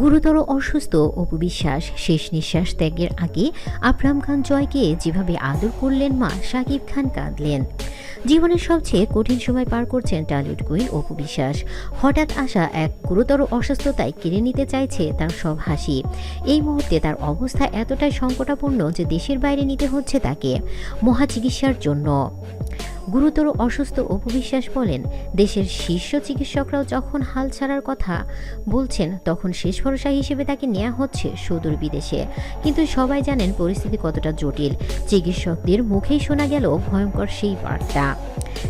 গুরুতর অসুস্থ অপু বিশ্বাস শেষ নিঃশ্বাস ত্যাগের আগে আফরাম খান জয়কে যেভাবে আদর করলেন মা শাকিব খান কাঁদলেন। জীবনের সবচেয়ে কঠিন সময় পার করছেন টলিউড কুইন অপু বিশ্বাস। হঠাৎ আসা এক গুরুতর অসুস্থতায় কেড়ে নিতে চাইছে তার সব হাসি। এই মুহূর্তে তার অবস্থা এতটাই সংকটাপূর্ণ যে দেশের বাইরে নিতে হচ্ছে তাকে। মহা চিকিৎসার জন্য। গুরুতর অসুস্থ অপু বিশ্বাস বলেন, দেশের শীর্ষ চিকিৎসকরাও যখন হাল ছাড়ার কথা বলছেন, তখন শেষ ভরসা হিসেবে তাকে নেওয়া হচ্ছে সুদূর বিদেশে। কিন্তু সবাই জানেন পরিস্থিতি কতটা জটিল। চিকিৎসকদের মুখেই শোনা গেল ভয়ঙ্কর সেই বার্তা।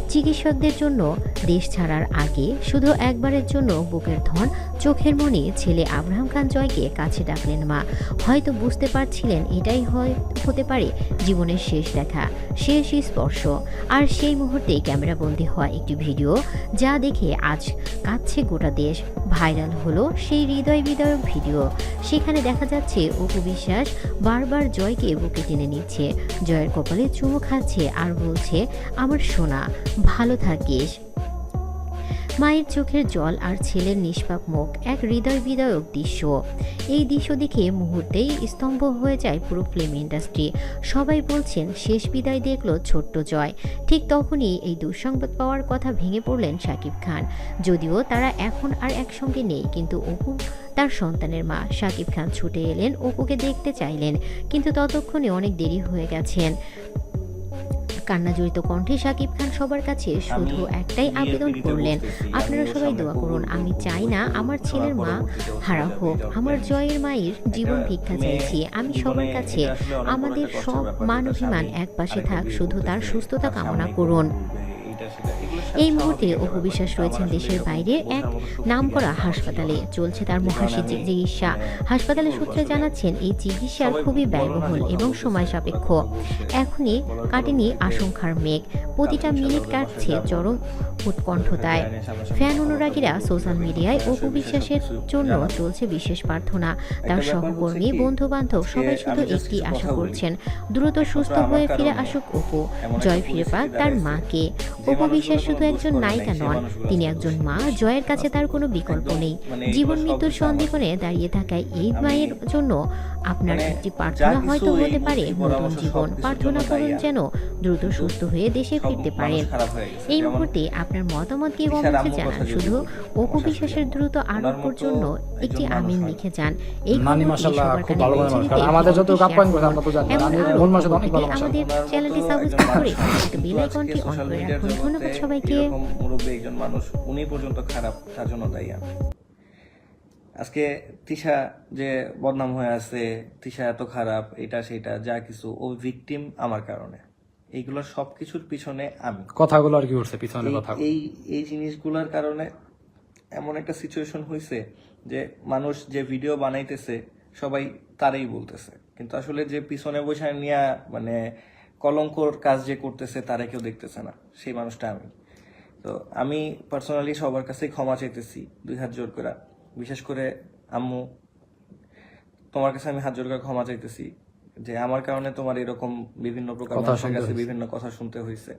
চিকিৎসকদের জন্য দেশ ছাড়ার আগে শুধু একবারের জন্য বুকের ধন, চোখের মনি ছেলে আব্রাহাম খান জয়কে কাছে ডাকলেন মা। হয়তো বুঝতে পারছিলেন এটাই হয়, হতে পারে জীবনের শেষ দেখা, শেষ স্পর্শ। আর সেই মুহূর্তে ক্যামেরা ক্যামেরাবন্দি হওয়া একটি ভিডিও যা দেখে আজ কাঁদছে গোটা দেশ। ভাইরাল হলো সেই হৃদয় বিদায়ক ভিডিও। সেখানে দেখা যাচ্ছে অপু বিশ্বাস বারবার জয়কে বুকে টেনে নিচ্ছে। জয়ের কপালে চুমু খাচ্ছে আর বলছে, আমার সোনা, ভালো থাকিস। মায়ের চোখের জল আর ছেলের নিষ্পাপ মুখ এক হৃদয় বিদায়ক দৃশ্য। এই দৃশ্য দেখে মুহূর্তেই স্তম্ভ হয়ে যায় পুরো ফিল্ম ইন্ডাস্ট্রি সবাই বলছেন, শেষ বিদায় দেখল ছোট্ট জয়। ঠিক তখনই এই দুঃসংবাদ পাওয়ার কথা ভেঙে পড়লেন শাকিব খান। যদিও তারা এখন আর একসঙ্গে নেই, কিন্তু অপু, তার সন্তানের মা শাকিব খান ছুটে এলেন অপুকে দেখতে চাইলেন, কিন্তু ততক্ষণে অনেক দেরি হয়ে গেছেন। কান্না জড়িত কণ্ঠে সাকিব খান সবার কাছে শুধু একটাই আবেদন করলেন। আপনারা সবাই দোয়া করুন আমি চাই না আমার ছেলের মা হারা হোক। আমার জয়ের মায়ের জীবন ভিক্ষা চাইছি। আমি সবার কাছে আমাদের সব মান অভিমান এক পাশে থাক শুধু তার সুস্থতা কামনা করুন। এই মুহূর্তে অপু বিশ্বাস রয়েছেন দেশের বাইরের এক নামকরা হাসপাতালে। চলছে তার মহাশি চিকিৎসা। হাসপাতালের সূত্রে জানাচ্ছেন, এই চিকিৎসার খুবই ব্যয়বহুল এবং সময় সাপেক্ষ। এখনই কাটেনি আশঙ্কার মেঘ। প্রতিটা মিনিট কাটছে চরম উৎকণ্ঠতায়। ফ্যান অনুরাগীরা সোশ্যাল মিডিয়ায় অপু বিশ্বাসের জন্য চলছে বিশেষ প্রার্থনা। তার সহকর্মী বন্ধু বান্ধব সবাই শুধু একটি আশা করছেন, দ্রুত সুস্থ হয়ে ফিরে আসুক অপু। জয় ফিরে পাক তার মাকে। অপু বিশ্বাস শুধু একজন নায়িকা নন তিনি একজন মা জয়ের কাছে তার কোনো বিকল্প নেই। জীবন মৃত্যুর সন্ধিক্ষণে দাঁড়িয়ে থাকায় এই মায়ের জন্য আপনার একটি প্রার্থনা হয়তো হতে পারে নতুন জীবন। প্রার্থনা করুন যেন দ্রুত সুস্থ হয়ে দেশে ফিরতে পারেন। এই মুহূর্তে আপনার মতামত কি কমেন্টে জানান। শুধু অপু বিশ্বাসের দ্রুত আরোগ্যের জন্য একটি আমিন লিখে যান। এই নানি মাশাআল্লাহ খুব ভালো পৌঁছে মানুষ আমাদের যত কাপ্পাইন করে আমরা তো জানি আমাদের চ্যানেলটি সাবস্ক্রাইব করে বেল আইকনটি অন করে রাখুন ধন্যবাদ সবাইকে। এরকম মুরব্বী একজন মানুষ উনি পর্যন্ত খারাপ তার জন্য দায়ী আমি। আজকে তিশা যে বদনাম হয়ে আছে তিশা এত খারাপ এটা সেটা যা কিছু ও ভিকটিম আমার কারণে। সবকিছুর পিছনে আমি। কথাগুলো আর কি উঠছে পিছনে এই- কথা এই এই জিনিসগুলোর কারণে এমন একটা সিচুয়েশন হয়েছে যে মানুষ যে ভিডিও বানাইতেছে সবাই তারই বলতেছে। কিন্তু আসলে যে পিছনে বসে নিয়ে মানে কলঙ্কর কাজ যে করতেছে তারা কেউ দেখতেছে না। সেই মানুষটা আমি। তো আমি পার্সোনালি সবার কাছে ক্ষমা চাইতেছি দুই হাত জোর করে বিশেষ করে আম্মু তোমার কাছে আমি হাত জোর করে ক্ষমা চাইতেছি যে আমার কারণে তোমার এরকম বিভিন্ন প্রকার মানুষের কাছে বিভিন্ন কথা শুনতে হয়েছে